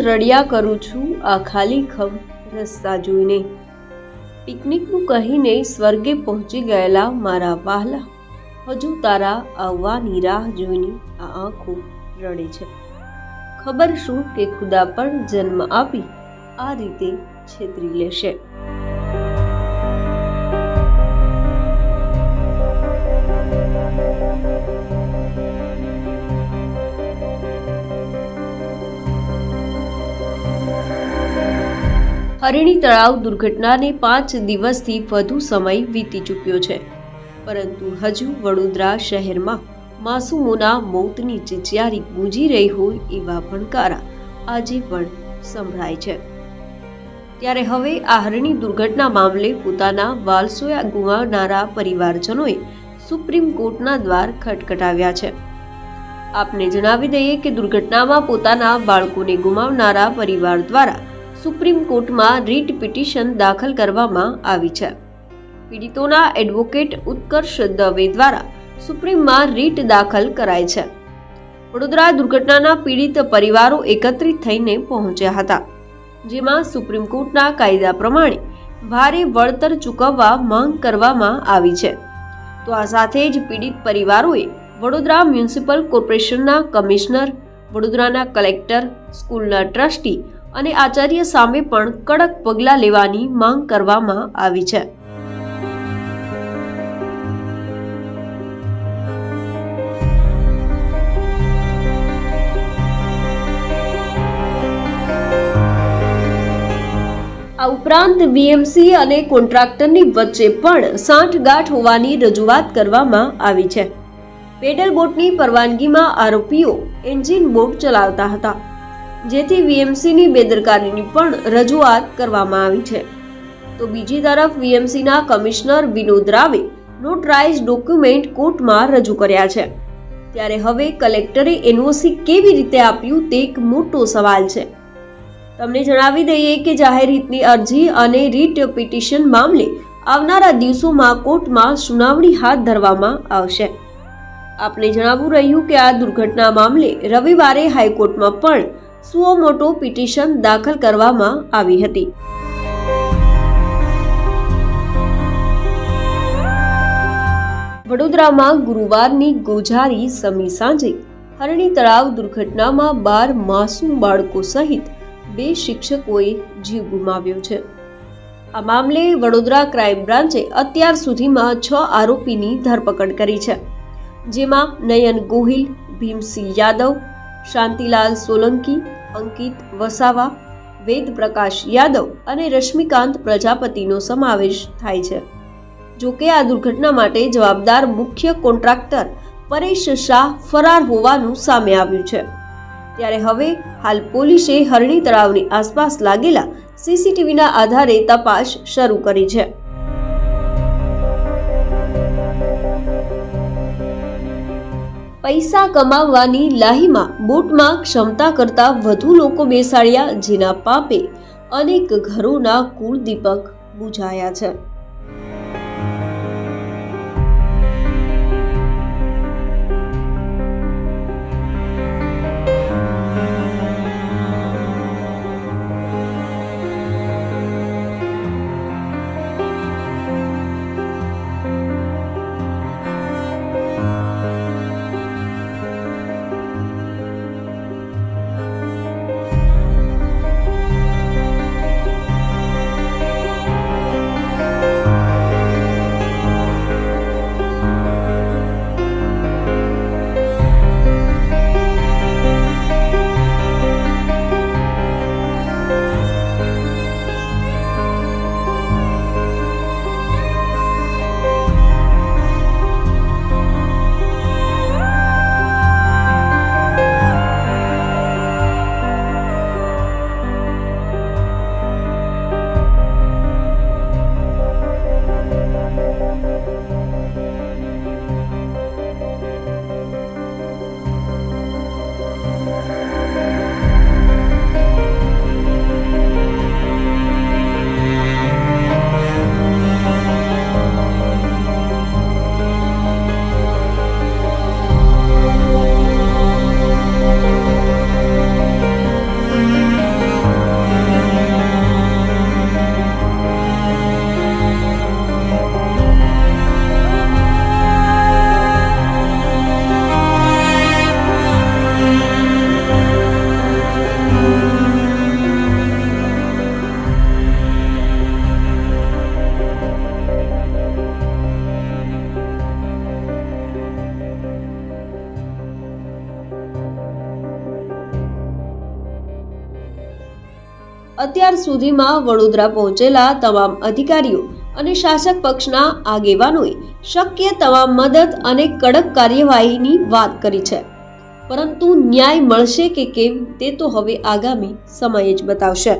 રડિયા કરું છું આ ખાલી ખમ રસ્તા જોઈને. પિકનિકનું કહીને સ્વર્ગે પહોંચી ગયેલા મારા વહાલા. હજુ તારા આવવાની રાહ જોઈને આ આંખો રડે છે. ખબર શું કે ખુદા પણ જન્મ આપી આ રીતે છેતરી લેશે. હરિણી તળાવ દુર્ઘટનાને પાંચ દિવસથી વધુ સમય વીતી ચૂક્યો છે. પરંતુ હજુ વડોદરા શહેરમાં માસુમોના મોતની ચિચિયારી ગુંજી રહી હોય એવા ભણકારા આજે પણ સંભળાય છે. ત્યારે હવે આ હરણી દુર્ઘટના મામલે પોતાના વાલસોયા ગુમાવનારા પરિવારજનોએ સુપ્રીમ કોર્ટના દ્વાર ખટખટાવ્યા છે. આપને જણાવી દઈએ કે દુર્ઘટનામાં પોતાના બાળકોને ગુમાવનારા પરિવાર દ્વારા સુપ્રીમ કોર્ટમાં રીટ પિટિશન દાખલ કરવામાં આવી છે. પીડિતોના એડવોકેટ ઉત્કર્ષ દવે દ્વારા સુપ્રીમમાં રીટ દાખલ કરાઈ છે. વડોદરા દુર્ઘટનાના પીડિત પરિવારો એકત્રિત થઈને પહોંચ્યા હતા, જેમાં સુપ્રીમ કોર્ટના કાયદા પ્રમાણે ભારે વળતર ચૂકવવા માંગ કરવામાં આવી છે. તો આ સાથે જ પીડિત પરિવારોએ વડોદરા મ્યુનિસિપલ કોર્પોરેશનના કમિશનર, વડોદરાના કલેક્ટર, સ્કૂલના ટ્રસ્ટી અને આચાર્ય સામે પણ કડક પગલાં લેવાની માંગ કરવામાં આવી છે. આ ઉપરાંત બીએમસી અને કોન્ટ્રાક્ટરની વચ્ચે પણ સાંઠગાંઠ હોવાની રજૂઆત કરવામાં આવી છે. પેડલ બોટની પરવાનગીમાં આરોપીઓ એન્જિન બોટ ચલાવતા હતા. જેથી વીએમસીની બેદરકારીની પણ રજૂઆત કરવામાં આવી છે. તો બીજી તરફ વીએમસીના કમિશનર વિનોદ રાવે નોટરાઇઝ ડોક્યુમેન્ટ કોર્ટમાં રજૂ કર્યા છે. ત્યારે હવે કલેક્ટરે એનઓસી કેવી રીતે આપ્યું તે એક મોટો સવાલ છે. તમને જણાવી દઈએ કે જાહેર હિતની અરજી અને રીટ પિટિશન મામલે આવનારા દિવસોમાં કોર્ટમાં સુનાવણી હાથ ધરવામાં આવશે. આપને જણાવવું રહ્યું કે આ દુર્ઘટના મામલે રવિવારે હાઈકોર્ટમાં પણ સુઓ મોટો પિટિશન દાખલ કરવામાં આવી હતી. વડોદરામાં ગુરુવારની ગોઝારી સમી સાંજે હરણી તળાવ દુર્ઘટનામાં બાર માસૂમ બાળકો સહિત બે શિક્ષકોએ જીવ ગુમાવ્યો છે. આ મામલે વડોદરા ક્રાઇમ બ્રાન્ચે અત્યાર સુધીમાં છ આરોપીની ધરપકડ કરી છે. જેમાં નયન ગોહિલ, ભીમસિંહ યાદવ શાંતિલાલ સોલંકી, અંકિત વસાવા વેદ પ્રકાશ યાદવ અને રશ્મિકાંત પ્રજાપતિનો સમાવેશ થાય છે. જો કે આ દુર્ઘટના માટે જવાબદાર મુખ્ય કોન્ટ્રાક્ટર પરેશ શાહ ફરાર હોવાનું સામે આવ્યું છે. ત્યારે હવે હાલ પોલીસે હરણી તળાવની આસપાસ લાગેલા સીસીટીવીના આધારે તપાસ શરૂ કરી છે. પૈસા કમાવવાની લાહીમાં બોટમાં ક્ષમતા કરતા વધુ લોકો બેસાડ્યા જેના પાપે અનેક ઘરોના કુળ દીપક બુઝાયા છે. અત્યાર સુધીમાં વડોદરા પહોંચેલા તમામ અધિકારીઓ અને શાસક પક્ષના આગેવાનોએ શક્ય તમામ મદદ અને કડક કાર્યવાહીની વાત કરી છે. પરંતુ ન્યાય મળશે કે કેમ તે તો હવે આગામી સમય જ બતાવશે.